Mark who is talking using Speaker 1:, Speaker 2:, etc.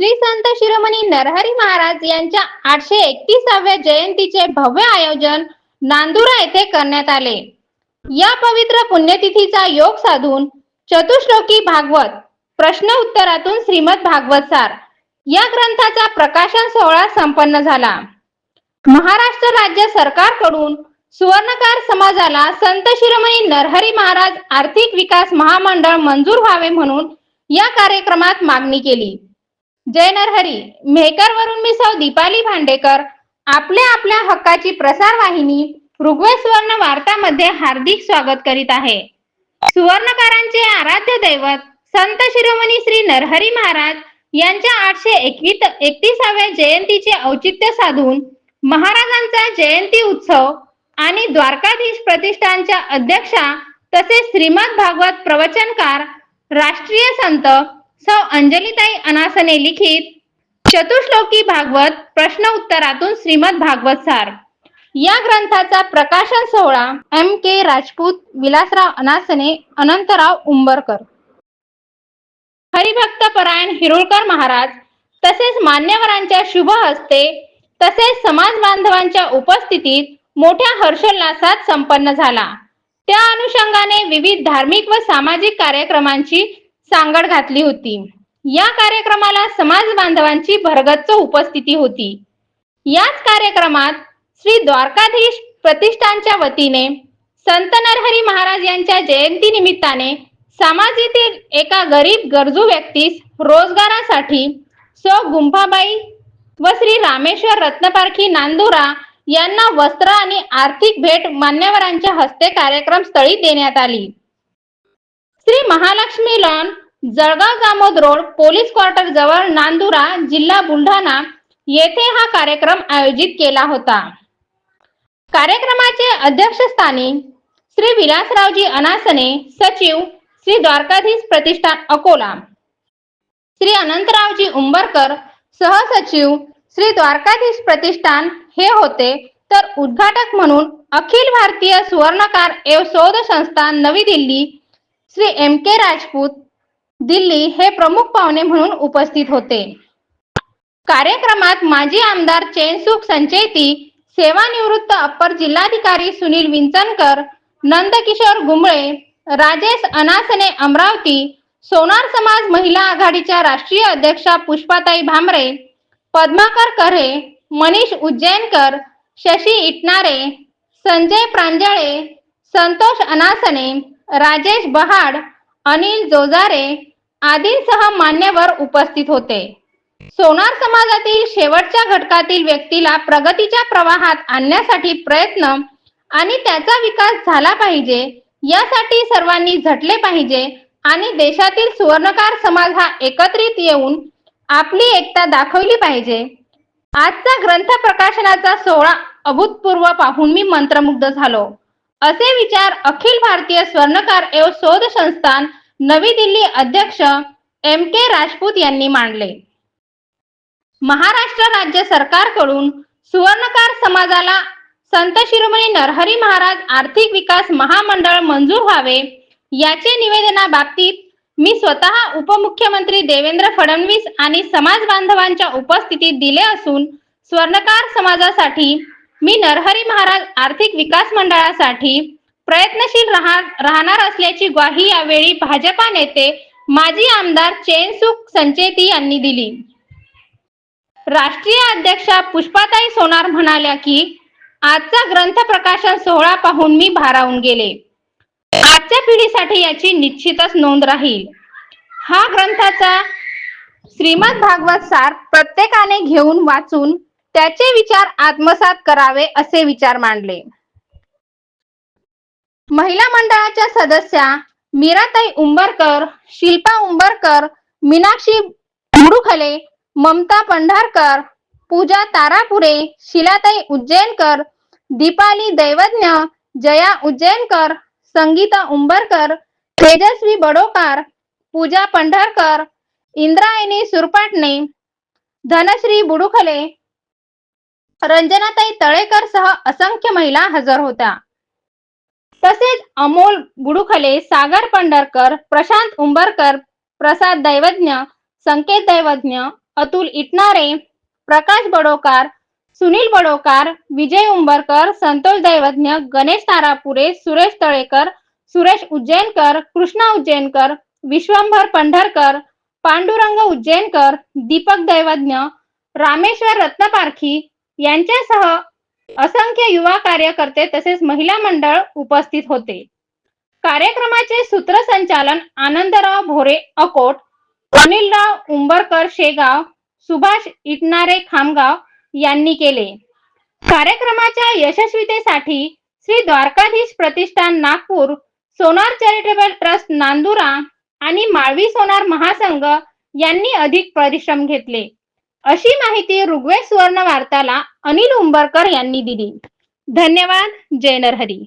Speaker 1: श्री संत शिरोमणी नरहरी महाराज यांच्या आठशे एकतीसाव्या जयंतीचे भव्य आयोजन नांदुरा येथे करण्यात आले. या पवित्र पुण्यतिथीचा योग साधून चतुश्लोकी भागवत प्रश्न उत्तरातून श्रीमद भागवत सार या ग्रंथाचा प्रकाशन सोहळा संपन्न झाला. महाराष्ट्र राज्य सरकारकडून सुवर्णकार समाजाला संत शिरोमणी नरहरी महाराज आर्थिक विकास महामंडळ मंजूर व्हावे म्हणून या कार्यक्रमात मागणी केली. जय नरहरी. मेहकर वरून मी सौ दीपाली भांडेकर. आपल्या आपल्या हक्काची प्रसार वाहिनी ऋग्वेद सुवर्ण वार्तामध्ये हार्दिक स्वागत करीत आहे. सुवर्णकारांचे आराध्य दैवत संत शिरोमणी श्री नरहरी महाराज यांच्या आठशे एकवीस एकतीसाव्या जयंतीचे औचित्य साधून महाराजांचा जयंती उत्सव आणि द्वारकाधीश प्रतिष्ठानच्या अध्यक्षा तसेच श्रीमद भागवत प्रवचनकार राष्ट्रीय संत सौ. अंजलीताई अनासने लिखित चतुश्लोकी भागवत प्रश्न उत्तरातून श्रीमद भागवत सार. या ग्रंथाचा प्रकाशन सोहळा एम. के. राजपूत विलासराव अनासने अनंतराव उंबरकर. हरिभक्त परायण हिरुळकर महाराज तसेच मान्यवरांच्या शुभ हस्ते तसेच समाज बांधवांच्या उपस्थितीत मोठ्या हर्षोल्लासात संपन्न झाला. त्या अनुषंगाने विविध धार्मिक व सामाजिक कार्यक्रमांची सांगड घातली होती. या कार्यक्रमाला समाज बांधवांची भरगच्च उपस्थिती होती. याच कार्यक्रमात श्री द्वारकाधीश प्रतिष्ठानच्या वतीने संत नरहरी महाराज यांच्या जयंती निमित्ताने समाजातील एका गरीब गरजू व्यक्तीस रोजगारासाठी सो गुंफाबाई व श्री रामेश्वर रत्नपारखी नांदुरा यांना वस्त्र आणि आर्थिक भेट मान्यवरांच्या हस्ते कार्यक्रम स्थळी देण्यात आली. Shri Mahalakshmi lawn Jalgaon Jamod road police quarter जवळ नांदुरा जिल्हा बुलढाणा येथे हा कार्यक्रम आयोजित केला होता. कार्यक्रमाचे अध्यक्षस्थानी श्री विलासरावजी अनासने सचिव श्री द्वारकाधीश प्रतिष्ठान अकोला श्री अनंतरावजी उंबरकर सहसचिव श्री द्वारकाधीश प्रतिष्ठान हे होते. तर उद्घाटक म्हणून अखिल भारतीय सुवर्णकार एव शोध संस्था नवी दिल्ली श्री एम के राजपूत दिल्ली हे प्रमुख पाहुणे म्हणून उपस्थित होते. कार्यक्रमात माजी आमदार चैनसुख संचेती सेवानिवृत्त अप्पर जिल्हाधिकारी सुनील विंचनकर नंदकिशोर गुंबळे राजेश अनासने अमरावती सोनार समाज महिला आघाडीच्या राष्ट्रीय अध्यक्षा पुष्पाताई भामरे पद्माकर करे मनीष उज्जैनकर शशी इटनारे संजय प्रांजळे संतोष अनासने राजेश बहाड अनिल जोजारे आदींसह मान्यवर उपस्थित होते. सोनार समाजातील शेवटच्या घटकातील व्यक्तीला प्रगतीच्या प्रवाहात आणण्यासाठी प्रयत्न आणि त्याचा विकास झाला पाहिजे यासाठी सर्वांनी झटले पाहिजे आणि देशातील सुवर्णकार समाज हा एकत्रित येऊन आपली एकता दाखवली पाहिजे. आजचा ग्रंथ प्रकाशनाचा सोहळा अभूतपूर्व पाहून मी मंत्रमुग्ध झालो. असे विचार अखिल भारतीय स्वर्णकार एव शोध संस्थान नवी दिल्ली अध्यक्ष एम के राजपूत यांनी मांडले. महाराष्ट्र राज्य सरकारकडून सुवर्णकार समाजाला संत शिरोमणी नरहरी महाराज आर्थिक विकास महामंडळ मंजूर व्हावे याचे निवेदनाबाबतीत मी स्वतः उपमुख्यमंत्री देवेंद्र फडणवीस आणि समाज बांधवांच्या उपस्थितीत दिले असून स्वर्णकार समाजासाठी मी नरहरी महाराज आर्थिक विकास मंडळासाठी प्रयत्नशील राहणार असल्याची ग्वाही यावेळी भाजपा नेते माजी आमदार चेनसुख संचेती यांनी दिली. राष्ट्रीय अध्यक्षा पुष्पाताई सोनार म्हणाल्या की आजचा ग्रंथ प्रकाशन सोहळा पाहून मी भारावून गेले. आजच्या पिढीसाठी याची निश्चितच नोंद राहील. हा ग्रंथाचा श्रीमद भागवत सार प्रत्येकाने घेऊन वाचून त्याचे विचार आत्मसात करावे असे विचार मांडले. महिला मंडळाच्या सदस्या मीराताई उंबरकर शिल्पा उंबरकर मीनाक्षी मुरुखले ममता पंढारकर पूजा तारापुरे शिलाताई उज्जैनकर दीपाली दैवज्ञ जया उज्जैनकर संगीता उंबरकर तेजस्वी बडोकार पूजा पंढरकर इंद्रायणी सुरपाटणे धनश्री बुडुखले रंजनाताई तळेकर सह असंख्य महिला हजर होत्या. तसेच अमोल बुडुखले सागर पंढरकर प्रशांत उंबरकर प्रसाद दैवज्ञ संकेत दैवज्ञ अतुल इटनारे प्रकाश बडोकार सुनील बडोकार विजय उंबरकर संतोष दैवज्ञ गणेश तारापुरे सुरेश तळेकर सुरेश उज्जैनकर कृष्णा उज्जैनकर विश्वंभर पंढरकर पांडुरंग उज्जैनकर दीपक दैवज्ञ रामेश्वर रत्नपारखी यांच्यासह असंख्य युवा कार्यकर्ते तसेच महिला मंडळ उपस्थित होते. कार्यक्रमाचे सूत्रसंचालन आनंदराव भोरे अकोट अनिलराव उंबरकर शेगाव सुभाष इटनारे खामगाव यांनी केले. कार्यक्रमाच्या यशस्वीतेसाठी श्री द्वारकाधीश प्रतिष्ठान नागपूर सोनार चॅरिटेबल ट्रस्ट नांदुरा आणि माळवी सोनार महासंघ यांनी अधिक परिश्रम घेतले. अशी माहिती ऋग्वेद सुवर्ण वार्ताला अनिल उंबरकर यांनी दिली. धन्यवाद जय नरहरी.